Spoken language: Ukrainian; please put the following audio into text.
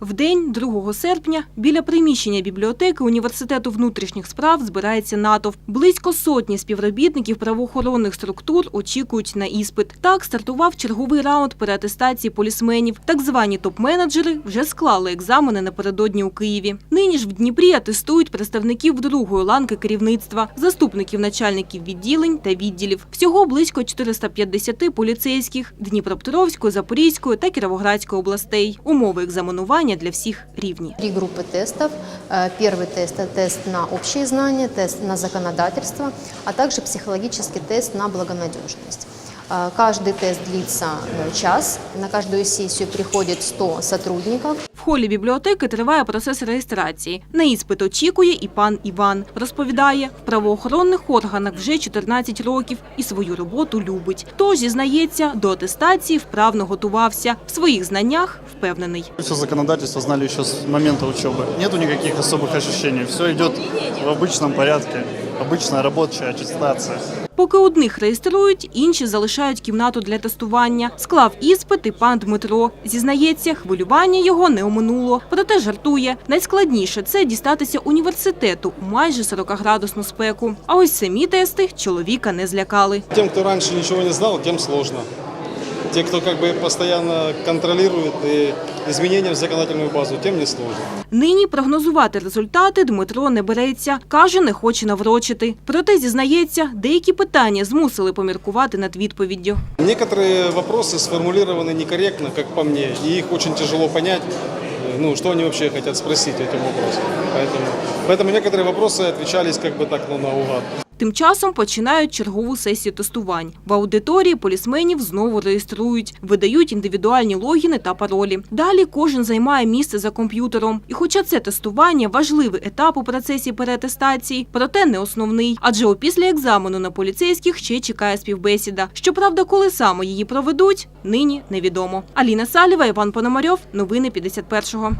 В день 2 серпня біля приміщення бібліотеки Університету внутрішніх справ збирається натовп. Близько сотні співробітників правоохоронних структур очікують на іспит. Так стартував черговий раунд переатестації полісменів. Так звані топ-менеджери вже склали екзамени напередодні у Києві. Нині ж в Дніпрі атестують представників другої ланки керівництва, заступників начальників відділень та відділів. Всього близько 450 поліцейських Дніпропетровської, Запорізької та Кіровоградської областей. Умови екзаменування для всіх рівні. Три группы тестов. Э, Первый тест – это тест на общие знания, тест на законодательство, а также психологический тест на благонадежность. Э, Каждый тест длится э, час. На каждую сессию приходит 100 сотрудников. В холі бібліотеки триває процес реєстрації. На іспит очікує і пан Іван. Розповідає, в правоохоронних органах вже 14 років і свою роботу любить. Тож, зізнається, до атестації вправно готувався. В своїх знаннях впевнений. Все законодательство знали еще с момента учебы. Нету никаких особых ощущений. Все идет в обычном порядке. Обычная рабочая аттестация. Поки одних реєструють, інші залишають кімнату для тестування. Склав іспит і пан Дмитро. Зізнається, хвилювання його не оминуло. Проте жартує. Найскладніше – це дістатися університету у майже 40-градусну спеку. А ось самі тести чоловіка не злякали. Тем, кто раньше ничего не знал, тем сложно Те, кто как бы постоянно контролирует и изменения в законодательную базу, тем не сложно. Нині прогнозувати результати Дмитро не береться. Каже, не хоче наврочити. Проте, зізнається, деякі питання змусили поміркувати над відповіддю. Некоторые вопросы сформулированы некорректно, как по мне, и их очень тяжело понять, э, ну, что они вообще хотят спросить этим вопросом. Поэтому, поэтому некоторые вопросы отвечались как бы так ну, наугад. Тим часом починають чергову сесію тестувань. В аудиторії полісменів знову реєструють, видають індивідуальні логіни та паролі. Далі кожен займає місце за комп'ютером. І хоча це тестування важливий етап у процесі переатестації, проте не основний. Адже опісля екзамену на поліцейських ще чекає співбесіда. Щоправда, коли саме її проведуть, нині невідомо. Аліна Салєва, Іван Пономарьов. Новини 51-го.